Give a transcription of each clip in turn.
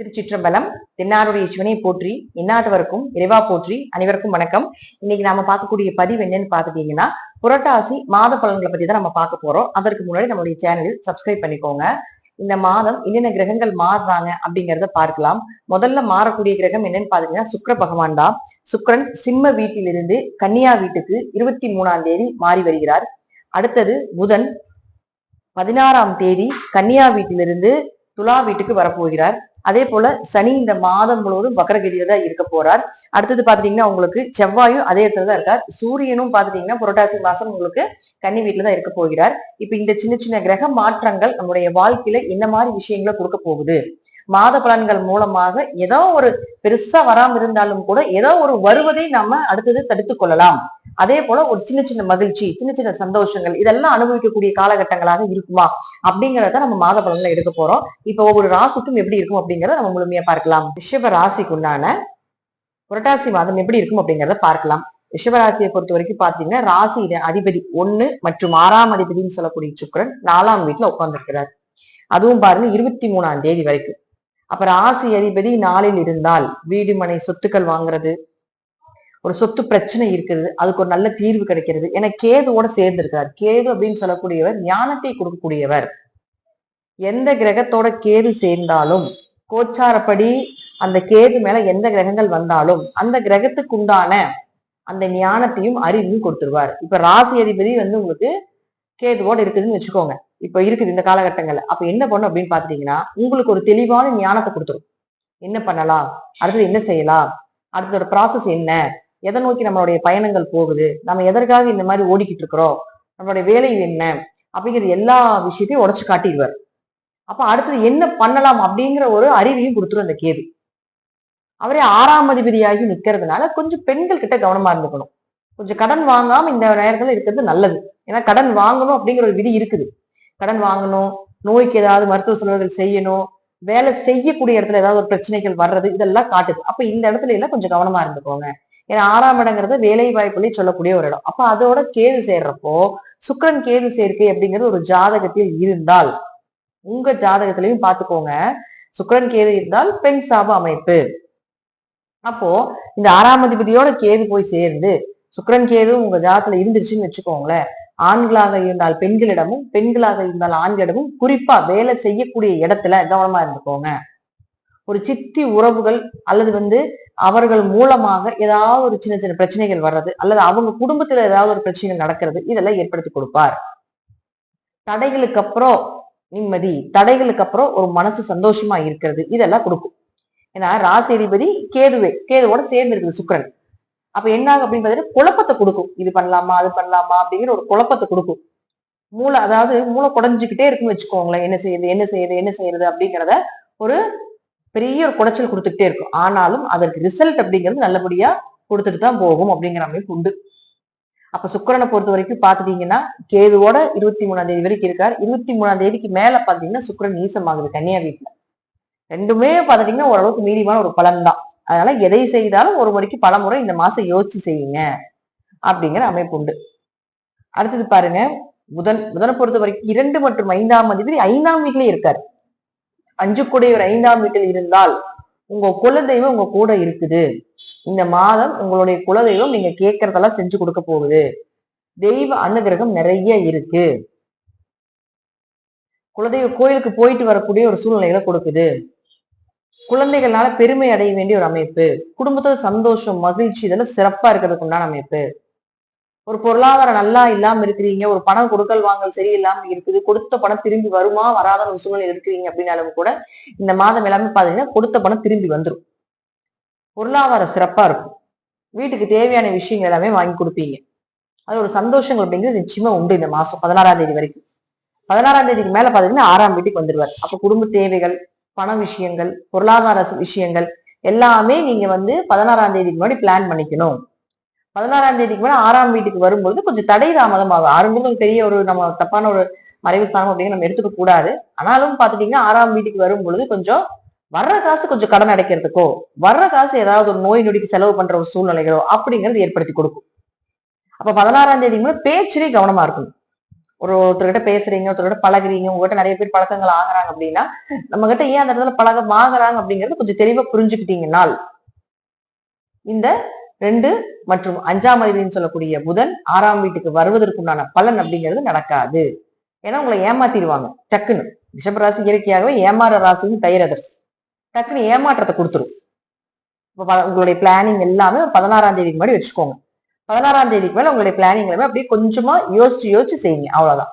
திருச்சிற்றம்பலம் தென்னாருடைய சிவனை போற்றி இந்நாட்டவருக்கும் இறைவா போற்றி அனைவருக்கும் வணக்கம். இன்னைக்கு நாம பார்க்கக்கூடிய பதிவு என்னன்னு பாத்துட்டீங்கன்னா புரட்டாசி மாத பலன்களை பத்தி தான் நம்ம பார்க்க போறோம். அதற்கு முன்னாடி நம்மளுடைய சேனலில் சப்ஸ்கிரைப் பண்ணிக்கோங்க. இந்த மாதம் என்னென்ன கிரகங்கள் மாறுறாங்க அப்படிங்கறத பார்க்கலாம். முதல்ல மாறக்கூடிய கிரகம் என்னன்னு பாத்தீங்கன்னா சுக்கர பகவான் தான். சுக்கிரன் சிம்ம வீட்டிலிருந்து கன்னியா வீட்டுக்கு இருபத்தி மூணாம் தேதி மாறி வருகிறார். அடுத்தது புதன் பதினாறாம் தேதி கன்னியா வீட்டிலிருந்து துலா வீட்டுக்கு வரப்போகிறார். அதே போல சனி இந்த மாதம் முழுவதும் வக்கரகதியில தான் இருக்க போறார். அடுத்தது பாத்துட்டீங்கன்னா உங்களுக்கு செவ்வாயும் அதே இடத்துல தான் இருக்கார். சூரியனும் பாத்துட்டீங்கன்னா புரட்டாசி மாசம் உங்களுக்கு கன்னி வீட்டுல தான் இருக்க போகிறார். இப்ப இந்த சின்ன சின்ன கிரக மாற்றங்கள் நம்முடைய வாழ்க்கையில என்ன மாதிரி விஷயங்களை கொடுக்க போகுது? மாத பலன்கள் மூலமாக ஏதோ ஒரு பெருசா வராம இருந்தாலும் கூட ஏதோ ஒரு வருவதை நாம அடுத்தது தடுத்துக் கொள்ளலாம். அதே போல ஒரு சின்ன சின்ன மகிழ்ச்சி சின்ன சின்ன சந்தோஷங்கள் இதெல்லாம் அனுபவிக்கக்கூடிய காலகட்டங்களாக இருக்குமா அப்படிங்கறத நம்ம மாத பலன்ல எடுக்க போறோம். இப்ப ஒவ்வொரு ராசிக்கும் எப்படி இருக்கும் அப்படிங்கறத நம்ம முழுமையா பார்க்கலாம். ரிஷப ராசிக்கு உண்டான புரட்டாசி மாதம் எப்படி இருக்கும் அப்படிங்கறத பார்க்கலாம். ரிஷபராசியை பொறுத்த வரைக்கும் பாத்தீங்கன்னா ராசி அதிபதி ஒண்ணு மற்றும் ஆறாம் அதிபதினு சொல்லக்கூடிய சுக்கரன் நாலாம் வீட்டுல உட்கார்ந்துருக்கிறார். அதுவும் பாருங்க இருபத்தி மூணாம் தேதி வரைக்கும். அப்ப ராசி அதிபதி நாளில் இருந்தால் வீடு மனை சொத்துக்கள் வாங்குறது ஒரு சொத்து பிரச்சனை இருக்குது அதுக்கு ஒரு நல்ல தீர்வு கிடைக்கிறது. ஏன்னா கேதுவோட சேர்ந்து கேது அப்படின்னு சொல்லக்கூடியவர் ஞானத்தை கொடுக்கக்கூடியவர். எந்த கிரகத்தோட கேது சேர்ந்தாலும் கோச்சாரப்படி அந்த கேது மேல எந்த கிரகங்கள் வந்தாலும் அந்த கிரகத்துக்கு உண்டான அந்த ஞானத்தையும் அறிவும் கொடுத்துருவார். இப்ப ராசி அதிபதி வந்து உங்களுக்கு கேதுவோட இருக்குதுன்னு வச்சுக்கோங்க. இப்ப இருக்குது இந்த காலகட்டங்கள்ல. அப்ப என்ன பண்ணும் அப்படின்னு பாத்துட்டீங்கன்னா உங்களுக்கு ஒரு தெளிவான ஞானத்தை கொடுத்துரும். என்ன பண்ணலாம்? அடுத்தது என்ன செய்யலாம்? அடுத்ததோட ப்ராசஸ் என்ன? எதை நோக்கி நம்மளுடைய பயணங்கள் போகுது? நம்ம எதற்காக இந்த மாதிரி ஓடிக்கிட்டு இருக்கிறோம்? நம்மளுடைய வேலை என்ன? அப்படிங்கிறது எல்லா விஷயத்தையும் உடச்சு காட்டிடுவார். அப்ப அடுத்தது என்ன பண்ணலாம் அப்படிங்கிற ஒரு அறிவையும் கொடுத்துரும் அந்த கேது. அவரே ஆறாம் அதிபதியாகி நிக்கிறதுனால கொஞ்சம் பெண்கள் கிட்ட கவனமா இருந்துக்கணும். கொஞ்சம் கடன் வாங்காம இந்த நேரத்துல இருக்கிறது நல்லது. ஏன்னா கடன் வாங்கணும் அப்படிங்கிற ஒரு விதி இருக்குது. கடன் வாங்கணும் நோய்க்கு ஏதாவது மருத்துவ செலவுகள் செய்யணும் வேலை செய்யக்கூடிய இடத்துல ஏதாவது ஒரு பிரச்சனைகள் வர்றது இதெல்லாம் காட்டுது. அப்ப இந்த இடத்துல எல்லாம் கொஞ்சம் கவனமா இருந்துக்கோங்க. ஏன்னா ஆறாம் இடங்கிறது வேலை வாய்ப்புலேயே சொல்லக்கூடிய ஒரு இடம். அப்ப அதோட கேது சேர்றப்போ சுக்கரன் கேது சேர்க்கை அப்படிங்கிறது ஒரு ஜாதகத்தில் இருந்தால் உங்க ஜாதகத்திலையும் பாத்துக்கோங்க சுக்கரன் கேது இருந்தால் பெண் சாப அமைப்பு. அப்போ இந்த ஆறாம் அதிபதியோட கேது போய் சேர்ந்து சுக்கரன் கேது உங்க ஜாதத்துல இருந்துருச்சுன்னு வச்சுக்கோங்களேன். ஆண்களாக இருந்தால் பெண்களிடமும் பெண்களாக இருந்தால் ஆண்களிடமும் குறிப்பா வேலை செய்யக்கூடிய இடத்துல கவனமா இருந்துக்கோங்க. ஒரு சித்தி உறவுகள் அல்லது வந்து அவர்கள் மூலமாக ஏதாவது ஒரு சின்ன சின்ன பிரச்சனைகள் வர்றது அல்லது அவங்க குடும்பத்துல ஏதாவது ஒரு பிரச்சனைகள் நடக்கிறது இதெல்லாம் ஏற்படுத்தி கொடுப்பார். தடைகளுக்கு அப்புறம் நிம்மதி தடைகளுக்கு அப்புறம் ஒரு மனசு சந்தோஷமா இருக்கிறது இதெல்லாம் கொடுக்கும். ஏன்னா ராசி அதிபதி கேதுவே கேதுவோட சேர்ந்து இருக்குது சுக்கரன். அப்ப என்ன ஆகும் அப்படின்னு பாத்தீங்கன்னா குழப்பத்தை கொடுக்கும். இது பண்ணலாமா அது பண்ணலாமா அப்படிங்கிற ஒரு குழப்பத்தை கொடுக்கும். மூளை அதாவது மூளை குடைஞ்சுக்கிட்டே இருக்குன்னு வச்சுக்கோங்களேன். என்ன செய்யுது என்ன செய்யுது என்ன செய்யறது அப்படிங்கிறத ஒரு பெரிய ஒரு குடைச்சல் கொடுத்துக்கிட்டே இருக்கும். ஆனாலும் அதற்கு ரிசல்ட் அப்படிங்கிறது நல்லபடியா கொடுத்துட்டு தான் போகும் அப்படிங்கிற அமைப்பு உண்டு. அப்ப சுக்கரனை பொறுத்த வரைக்கும் பாத்துட்டீங்கன்னா கேதுவோட இருபத்தி மூணாம் தேதி வரைக்கும் இருக்கார். இருபத்தி மூணாம் தேதிக்கு மேல பாத்தீங்கன்னா சுக்கரன் நீசமாகுது கன்னியா வீட்டுல ரெண்டுமே பாத்துட்டீங்கன்னா ஓரளவுக்கு மீடியமான ஒரு பலன் தான் அதனால எதை செய்தாலும் ஒரு முறைக்கு பல முறை இந்த மாசம் யோசிச்சு செய்யுங்க அப்படிங்கிற அமைப்பு உண்டு. அடுத்தது பாருங்க புதன் புதனை பொறுத்த வரைக்கும் இரண்டு மற்றும் ஐந்தாம் அதிபதி ஐந்தாம் வீட்டிலேயே இருக்காரு. அஞ்சு கூடையவர் ஒரு ஐந்தாம் வீட்டில் இருந்தால் உங்க குலதெய்வம் உங்க கூட இருக்குது. இந்த மாதம் உங்களுடைய குலதெய்வம் நீங்க கேட்கறதெல்லாம் செஞ்சு கொடுக்க போகுது. தெய்வ அனுகிரகம் நிறைய இருக்கு. குலதெய்வ கோயிலுக்கு போயிட்டு வரக்கூடிய ஒரு சூழ்நிலைகளை கொடுக்குது. குழந்தைகள்னால பெருமை அடைய வேண்டிய ஒரு அமைப்பு. குடும்பத்துல சந்தோஷம் மகிழ்ச்சி இதெல்லாம் சிறப்பா இருக்கிறதுக்கு உண்டான அமைப்பு. ஒரு பொருளாதாரம் நல்லா இல்லாம இருக்கிறீங்க ஒரு பணம் கொடுக்கல் வாங்கல் சரியில்லாம இருக்குது கொடுத்த பணம் திரும்பி வருமா வராத ஒரு சூழ்நிலை இருக்கிறீங்க அப்படின்னாலும் கூட இந்த மாதம் எல்லாமே பாத்தீங்கன்னா கொடுத்த பணம் திரும்பி வந்துடும் பொருளாதாரம் சிறப்பா இருக்கும். வீட்டுக்கு தேவையான விஷயங்கள் எல்லாமே வாங்கி கொடுப்பீங்க. அது ஒரு சந்தோஷங்கள் அப்படிங்கிறது நிச்சயமா உண்டு இந்த மாசம் பதினாறாம் தேதி வரைக்கும். பதினாறாம் தேதிக்கு மேல பாத்தீங்கன்னா ஆறாம் வீட்டுக்கு வந்துடுவார் அப்ப குடும்ப தேவைகள் பண விஷயங்கள் பொருளாதார விஷயங்கள் எல்லாமே நீங்க வந்து பதினாறாம் தேதிக்கு முன்னாடி பிளான் பண்ணிக்கணும். பதினாறாம் தேதிக்கு முன்னாடி ஆறாம் வீட்டுக்கு வரும்பொழுது கொஞ்சம் தடை தாமதம் ஆகும் ஆறுங்கிறது பெரிய ஒரு நம்ம தப்பான ஒரு மறைவு ஸ்தானம் அப்படின்னு நம்ம எடுத்துக்க கூடாது. ஆனாலும் பாத்துட்டீங்கன்னா ஆறாம் வீட்டுக்கு வரும்பொழுது கொஞ்சம் வர்ற காசு கொஞ்சம் கடன் அடைக்கிறதுக்கோ வர்ற காசு ஏதாவது ஒரு நோய் நொடிக்கு செலவு பண்ற ஒரு சூழ்நிலைகளோ அப்படிங்கிறது ஏற்படுத்தி கொடுக்கும். அப்ப பதினாறாம் தேதி மூலம் பேச்சிலே கவனமா இருக்கணும். ஒரு ஒருத்தர்கிட்ட பேசுறீங்க ஒருத்தரோட பழகுறீங்க உங்ககிட்ட நிறைய பேர் பழக்கங்கள் ஆகுறாங்க அப்படின்னா நம்ம கிட்ட ஏன் அந்த இடத்துல பழகம் ஆகுறாங்க அப்படிங்கறது கொஞ்சம் தெளிவா புரிஞ்சுக்கிட்டீங்கன்னால் இந்த ரெண்டு மற்றும் அஞ்சாம் அதிபதினு சொல்லக்கூடிய புதன் ஆறாம் வீட்டுக்கு வருவதற்குண்டான பலன் அப்படிங்கிறது நடக்காது. ஏன்னா உங்களை ஏமாத்திடுவாங்க. டக்குன்னு. ரிஷபராசி இயற்கையாகவே ஏமாற ராசின்னு பெயர் அது. டக்குன்னு ஏமாற்றத்தை கொடுத்துரும். இப்போ ப- உங்களுடைய பிளானிங் எல்லாமே ஒரு பதினாறாம் தேதிக்கு முன்னாடி வச்சுக்கோங்க. பதினாறாம் தேதிக்கு மேல உங்களுடைய பிளானிங் எல்லாமே அப்படியே கொஞ்சமா யோசிச்சு யோசிச்சு செய்யுங்க. அவ்வளவுதான்.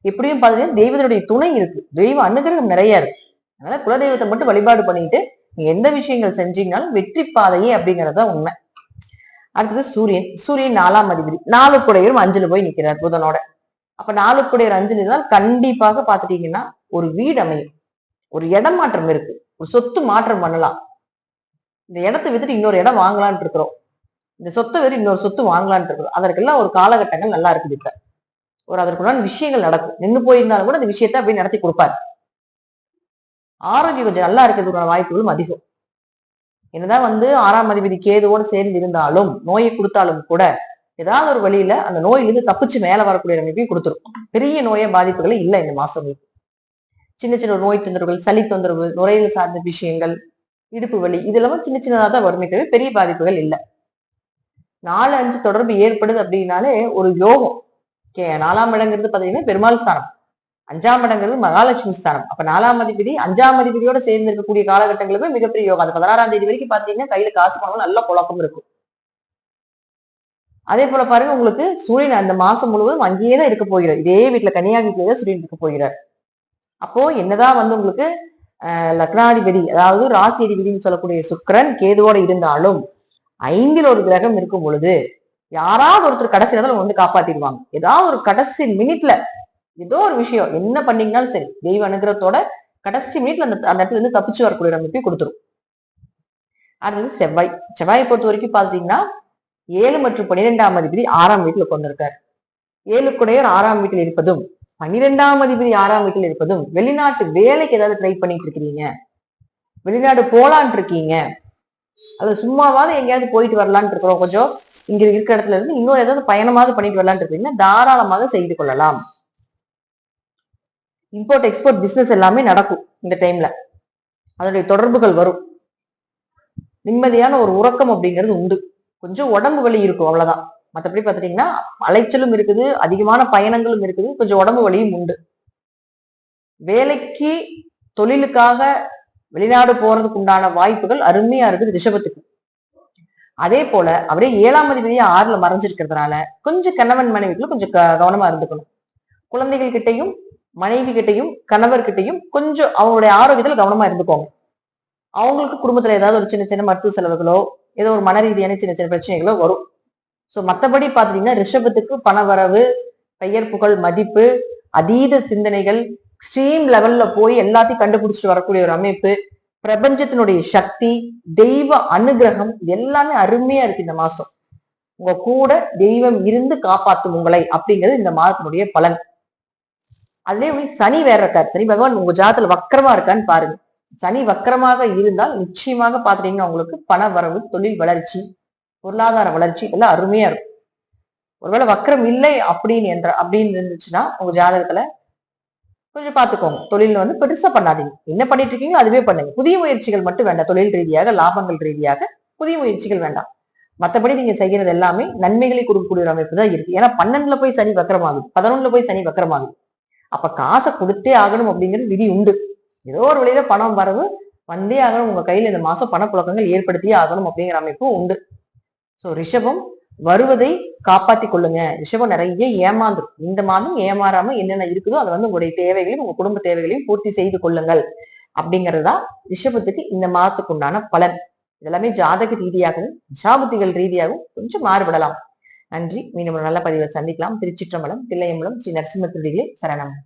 எப்படியும் பார்த்தீங்கன்னா தெய்வத்தினுடைய துணை இருக்கு. தெய்வ அனுகிரகம் நிறைய இருக்கு. அதனால குலதெய்வத்தை மட்டும் வழிபாடு பண்ணிட்டு நீங்க எந்த விஷயங்கள் செஞ்சீங்கனாலும் வெற்றி பாதையே அப்படிங்கறது தான் உண்மை. அடுத்தது சூரியன். சூரியன் நாலாம் அதிபதி. நாலு குடையரும் அஞ்சுல போய் நிக்கிறார் புதனோட. அப்ப நாலு குடையர் அஞ்சுல இருந்தால் கண்டிப்பாக பாத்துட்டீங்கன்னா ஒரு வீடு அமையும். ஒரு இடம் மாற்றம் இருக்கு. ஒரு சொத்து மாற்றம் பண்ணலாம். இந்த இடத்தை வித்துட்டு இன்னொரு இடம் வாங்கலாம்னு இருக்கிறோம். இந்த சொத்தை வெறும் இன்னொரு சொத்து வாங்கலாம்னு இருக்கிறோம் அதற்கெல்லாம் ஒரு காலகட்டங்கள் நல்லா இருக்குது இப்ப. ஒரு அதற்குள்ளான விஷயங்கள் நடக்கும். நின்று போயிருந்தாலும் கூட அந்த விஷயத்தை அப்படியே நடத்தி கொடுப்பாரு. ஆரோக்கியம் கொஞ்சம் நல்லா இருக்கிறதுக்கான வாய்ப்புகளும் அதிகம். என்னதான் வந்து ஆறாம் அதிபதி கேதுவோடு சேர்ந்து இருந்தாலும் நோயை கொடுத்தாலும் கூட ஏதாவது ஒரு வழியில அந்த நோயிலிருந்து தப்பிச்சு மேல வரக்கூடிய அமைப்பையும் கொடுத்துரும். பெரிய நோய பாதிப்புகளை இல்லை இந்த மாசம் சின்ன சின்ன நோய் தொந்தரவுகள் சளி தொந்தரவு நுரையீரல் சார்ந்த விஷயங்கள் இடுப்பு வலி இதெல்லாம் சின்ன சின்னதா தான் வருமே. பெரிய பாதிப்புகள் இல்லை. நாலு அஞ்சு தொடர்பு ஏற்படுது அப்படின்னாலே ஒரு யோகம். கே- நாலாம் இடங்கிறது பாத்தீங்கன்னா பெருமாள் ஸ்தானம். அஞ்சாம் இடங்கிறது மகாலட்சுமி ஸ்தானம். அப்ப நாலாம் அதிபதி அஞ்சாம் அதிபதியோட சேர்ந்து இருக்கக்கூடிய காலகட்டங்களுமே மிகப்பெரிய யோகம். அது பதினாறாம் தேதி வரைக்கும் பாத்தீங்கன்னா கையில காசு பணம் நல்ல புழக்கம் இருக்கும். அதே போல பாருங்க உங்களுக்கு சூரியன் அந்த மாசம் முழுவதும் அங்கேயே தான் இருக்க போகிறார். இதே வீட்டுல கன்னியா தான் சூரியன் இருக்க போகிறார். அப்போ என்னதான் வந்து உங்களுக்கு அஹ், லக்னாதிபதி அதாவது ராசி அதிபதினு சொல்லக்கூடிய சுக்கிரன் கேதுவோட இருந்தாலும் ஐந்தில் ஒரு கிரகம் இருக்கும் பொழுது யாராவது ஒருத்தர் கடைசி நேரத்தில் வந்து காப்பாத்திடுவாங்க. ஏதாவது ஒரு கடைசி மினிட்ல ஏதோ ஒரு விஷயம் என்ன பண்ணீங்கனாலும் சரி தெய்வ அனுகிரகத்தோட கடைசி மினிட்ல அந்த அந்த இடத்துல இருந்து தப்பிச்சு வரக்கூடிய நம்பிக்கை கொடுத்துரும். அடுத்தது செவ்வாய். செவ்வாயை பொறுத்த வரைக்கும் பாத்தீங்கன்னா ஏழு மற்றும் பன்னிரெண்டாம் அதிபதி ஆறாம் வீட்டில் உட்கார்ந்திருக்கார். ஏழு குடையர் ஆறாம் வீட்டில் இருப்பதும் பன்னிரெண்டாம் அதிபதி ஆறாம் வீட்டில் இருப்பதும் வெளிநாட்டு வேலைக்கு ஏதாவது ட்ரை பண்ணிட்டு இருக்கிறீங்க. வெளிநாடு போலான் இருக்கீங்க. அது சும்மாவாவது எங்கேயாவது போயிட்டு வரலான்னு இருக்கிறோம் கொஞ்சம். இங்க இருக்கிற இடத்துல இருந்து இன்னொரு ஏதாவது பயணமாவது பண்ணிட்டு வரலான்னு இருப்பீங்கன்னா தாராளமாக செய்து கொள்ளலாம். இம்போர்ட் எக்ஸ்போர்ட் பிசினஸ் எல்லாமே நடக்கும் இந்த டைம்ல அதனுடைய தொடர்புகள் வரும். நிம்மதியான ஒரு உறக்கம் அப்படிங்கிறது உண்டு. கொஞ்சம் உடம்பு வலி இருக்கும் அவ்வளவுதான். மற்றபடி பார்த்துட்டீங்கன்னா அலைச்சலும் இருக்குது அதிகமான பயணங்களும் இருக்குது கொஞ்சம் உடம்பு வலியும் உண்டு. வேலைக்கு தொழிலுக்காக வெளிநாடு போறதுக்கு உண்டான வாய்ப்புகள் அருமையா இருக்குது ரிஷபத்துக்கு. அதே போல அவரே ஏழாம் அதிபதியா ஆறுல மறைஞ்சிருக்கிறதுனால கொஞ்சம் கணவன் மனைவிக்குள்ள கொஞ்சம் க- கவனமா இருந்துக்கணும். குழந்தைகள் கிட்டையும் மனைவி கிட்டையும் கணவர்கிட்டையும் கொஞ்சம் அவங்களுடைய ஆரோக்கியத்துல கவனமா இருந்துக்கோங்க. அவங்களுக்கு குடும்பத்துல ஏதாவது ஒரு சின்ன சின்ன மருத்துவ செலவுகளோ ஏதோ ஒரு மன ரீதியான சின்ன சின்ன பிரச்சனைகளோ வரும். சோ மத்தபடி பாத்தீங்கன்னா ரிஷபத்துக்கு பணவரவு பெயர் புகழ் மதிப்பு அதீத சிந்தனைகள் எக்ஸ்ட்ரீம் லெவல்ல போய் எல்லாத்தையும் கண்டுபிடிச்சிட்டு வரக்கூடிய ஒரு அமைப்பு பிரபஞ்சத்தினுடைய சக்தி தெய்வ அனுகிரகம் எல்லாமே அருமையா இருக்கு இந்த மாசம். உங்க கூட தெய்வம் இருந்து காப்பாத்தும் உங்களை அப்படிங்கிறது இந்த மாதத்தினுடைய பலன். அதுலயே போய் சனி வேற இருக்காரு. சனி பகவான் உங்க ஜாதத்துல வக்கரமா இருக்கான்னு பாருங்க. சனி வக்கரமாக இருந்தால் நிச்சயமாக பாத்துட்டீங்கன்னா உங்களுக்கு பண வரவு தொழில் வளர்ச்சி பொருளாதார வளர்ச்சி எல்லாம் அருமையா இருக்கும். ஒருவேளை வக்கரம் இல்லை அப்படின்னு என்ற அப்படின்னு இருந்துச்சுன்னா உங்க ஜாதகத்துல கொஞ்சம் பார்த்துக்கோங்க தொழில் வந்து பெருசா பண்ணாதீங்க. என்ன பண்ணிட்டு இருக்கீங்களோ அதுவே பண்ணுங்க. புதிய முயற்சிகள் மட்டும் வேண்டாம். தொழில் ரீதியாக லாபங்கள் ரீதியாக புதிய முயற்சிகள் வேண்டாம். மற்றபடி நீங்க செய்யறது எல்லாமே நன்மைகளை கொடுக்கக்கூடிய ஒரு அமைப்பு தான் இருக்கு. ஏன்னா பன்னெண்டுல போய் சனி வக்கரமாகுது. பதினொன்னுல போய் சனி வக்கரமாகுது. அப்ப காசை கொடுத்தே ஆகணும் அப்படிங்கிறது விதி உண்டு. ஏதோ ஒரு வழியில பணம் வரவு வந்தே ஆகணும். உங்க கையில இந்த மாசம் பணப்புழக்கங்கள் ஏற்படுத்தியே ஆகணும் அப்படிங்கிற அமைப்பும் உண்டு. ஸோ ரிஷபம் வருவதை காப்பாத்தி கொள்ளுங்க. ரிஷபம் நிறைய ஏமாந்துரும். இந்த மாதம் ஏமாறாம என்னென்ன இருக்குதோ அதை வந்து உங்களுடைய தேவைகளையும் உங்க குடும்ப தேவைகளையும் பூர்த்தி செய்து கொள்ளுங்கள். அப்படிங்கறதுதான் ரிஷபத்துக்கு இந்த மாதத்துக்கு உண்டான பலன். இதெல்லாமே ஜாதக ரீதியாகவும் தசாபுத்திகள் ரீதியாகவும் கொஞ்சம் மாறுபடலாம். நன்றி. மீண்டும் நல்ல பதிவை சந்திக்கலாம். திருச்சிற்றம்பலம் தில்லையம்பலம் ஸ்ரீ நரசிம்ம திருடிகளே சரணம்.